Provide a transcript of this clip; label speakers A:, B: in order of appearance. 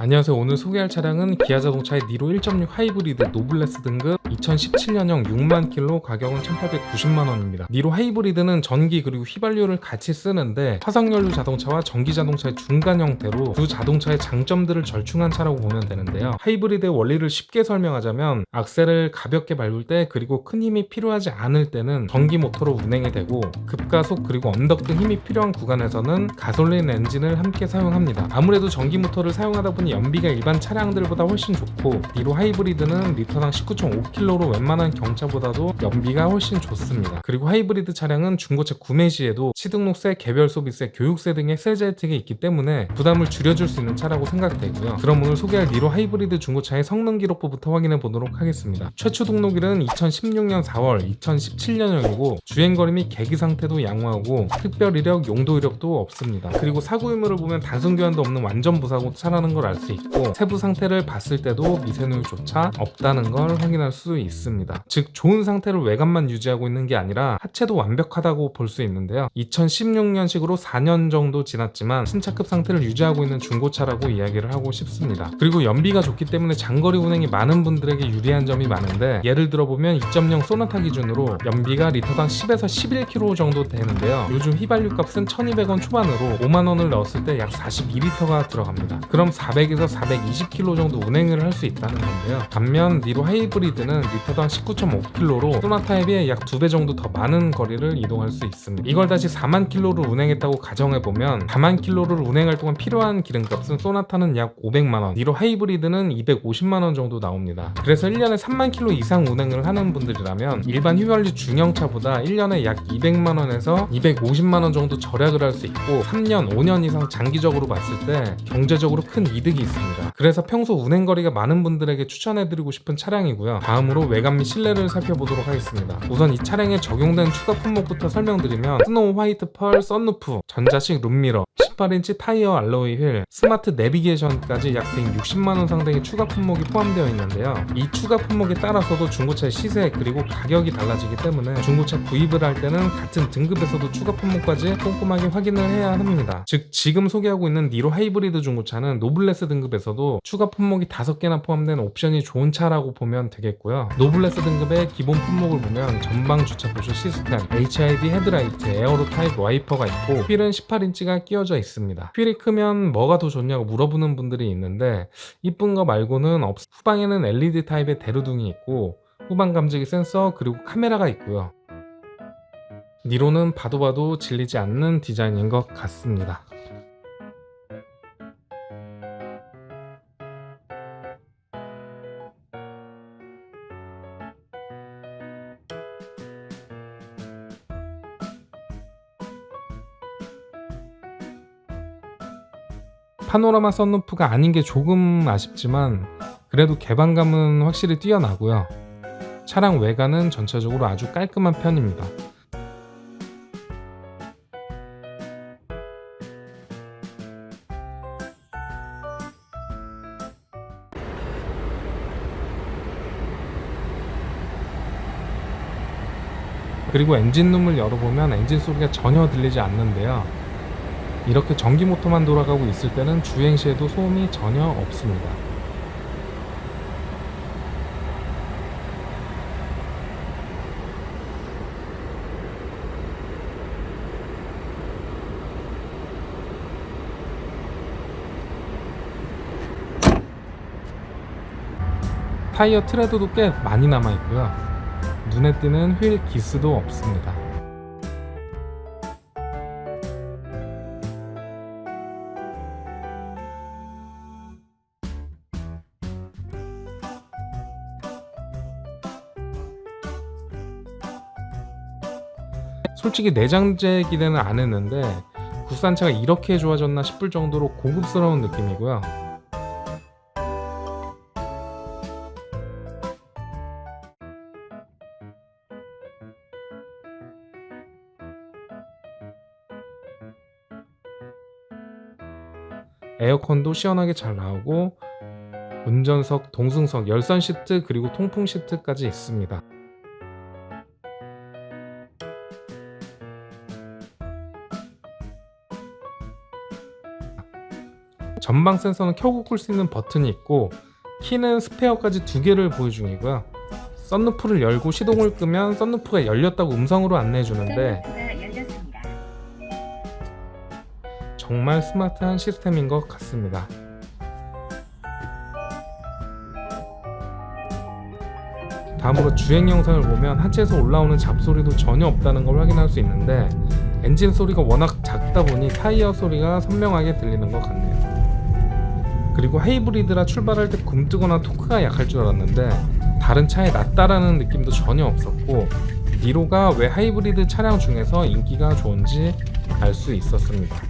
A: 안녕하세요. 오늘 소개할 차량은 기아 자동차의 니로 1.6 하이브리드 노블레스 등급 2017년형 6만 킬로 가격은 1,890만 원입니다. 니로 하이브리드는 전기 그리고 휘발유를 같이 쓰는데 화석연료 자동차와 전기 자동차의 중간 형태로 두 자동차의 장점들을 절충한 차라고 보면 되는데요. 하이브리드의 원리를 쉽게 설명하자면 악셀을 가볍게 밟을 때 그리고 큰 힘이 필요하지 않을 때는 전기 모터로 운행이 되고 급가속 그리고 언덕 등 힘이 필요한 구간에서는 가솔린 엔진을 함께 사용합니다. 아무래도 전기 모터를 사용하다 보니 연비가 일반 차량들보다 훨씬 좋고 니로 하이브리드는 리터당 19.5km로 웬만한 경차보다도 연비가 훨씬 좋습니다. 그리고 하이브리드 차량은 중고차 구매 시에도 취등록세, 개별 소비세, 교육세 등의 세제 혜택이 있기 때문에 부담을 줄여줄 수 있는 차라고 생각되고요. 그럼 오늘 소개할 니로 하이브리드 중고차의 성능 기록부부터 확인해 보도록 하겠습니다. 최초 등록일은 2016년 4월, 2017년형이고 주행거리 및 계기 상태도 양호하고 특별 이력, 용도 이력도 없습니다. 그리고 사고 유무를 보면 단순 교환도 없는 완전 무사고 차라는 걸 알수 있고 세부 상태를 봤을 때도 미세누유조차 없다는 걸 확인할 수 있습니다. 즉 좋은 상태를 외관만 유지하고 있는 게 아니라 하체도 완벽하다고 볼 수 있는데요. 2016년식으로 4년 정도 지났지만 신차급 상태를 유지하고 있는 중고차라고 이야기를 하고 싶습니다. 그리고 연비가 좋기 때문에 장거리 운행이 많은 분들에게 유리한 점이 많은데 예를 들어 보면 2.0 소나타 기준으로 연비가 리터당 10에서 11km 정도 되는데요. 요즘 휘발유 값은 1200원 초반으로 5만 원을 넣었을 때 약 42리터가 들어갑니다. 그럼 400 에서 420km 정도 운행을 할 수 있다는 건데요. 반면 니로 하이브리드는 리터당 19.5km로 소나타에 비해 약 2배 정도 더 많은 거리를 이동할 수 있습니다. 이걸 다시 4만 킬로를 운행했다고 가정해 보면 4만 킬로를 운행할 동안 필요한 기름값은 소나타는 약 500만 원, 니로 하이브리드는 250만 원 정도 나옵니다. 그래서 1년에 3만 킬로 이상 운행을 하는 분들이라면 일반 휘발유 중형차보다 1년에 약 200만 원에서 250만 원 정도 절약을 할 수 있고 3년, 5년 이상 장기적으로 봤을 때 경제적으로 큰 이득이 있습니다. 그래서 평소 운행 거리가 많은 분들에게 추천해드리고 싶은 차량이고요. 다음으로 외관 및 실내를 살펴보도록 하겠습니다. 우선 이 차량에 적용된 추가 품목부터 설명드리면 스노우 화이트 펄 썬루프, 전자식 룸미러, 18인치 타이어 알로이 휠, 스마트 내비게이션까지 약 160만원 상당의 추가 품목이 포함되어 있는데요. 이 추가 품목에 따라서도 중고차의 시세 그리고 가격이 달라지기 때문에 중고차 구입을 할 때는 같은 등급에서도 추가 품목까지 꼼꼼하게 확인을 해야 합니다. 즉 지금 소개하고 있는 니로 하이브리드 중고차는 노블레스 등급에서도 추가 품목이 5개나 포함된 옵션이 좋은 차라고 보면 되겠고요. 노블레스 등급의 기본 품목을 보면 전방 주차 보조 시스템, HID 헤드라이트, 에어로 타입 와이퍼가 있고 휠은 18인치가 끼워져 있습니다. 휠이 크면 뭐가 더 좋냐고 물어보는 분들이 있는데 이쁜 거 말고는 없. 후방에는 LED 타입의 대루등이 있고 후방 감지기 센서 그리고 카메라가 있고요. 니로는 봐도 봐도 질리지 않는 디자인인 것 같습니다. 파노라마 썬루프가 아닌 게 조금 아쉽지만 그래도 개방감은 확실히 뛰어나고요. 차량 외관은 전체적으로 아주 깔끔한 편입니다. 그리고 엔진룸을 열어보면 엔진 소리가 전혀 들리지 않는데요. 이렇게 전기 모터만 돌아가고 있을 때는 주행 시에도 소음이 전혀 없습니다. 타이어 트레드도 꽤 많이 남아 있고요. 눈에 띄는 휠 기스도 없습니다. 솔직히 내장재 기대는 안 했는데 국산차가 이렇게 좋아졌나 싶을 정도로 고급스러운 느낌이고요. 에어컨도 시원하게 잘 나오고 운전석, 동승석, 열선 시트 그리고 통풍 시트까지 있습니다. 전방 센서는 켜고 끌 수 있는 버튼이 있고 키는 스페어까지 두 개를 보여 중이고요. 썬루프를 열고 시동을 끄면 썬루프가 열렸다고 음성으로 안내해 주는데. 정말 스마트한 시스템인 것 같습니다. 다음으로 주행 영상을 보면 하체에서 올라오는 잡소리도 전혀 없다는 걸 확인할 수 있는데 엔진 소리가 워낙 작다 보니 타이어 소리가 선명하게 들리는 것 같네요. 그리고 하이브리드라 출발할 때 굼뜨거나 토크가 약할 줄 알았는데 다른 차에 낫다라는 느낌도 전혀 없었고 니로가 왜 하이브리드 차량 중에서 인기가 좋은지 알 수 있었습니다.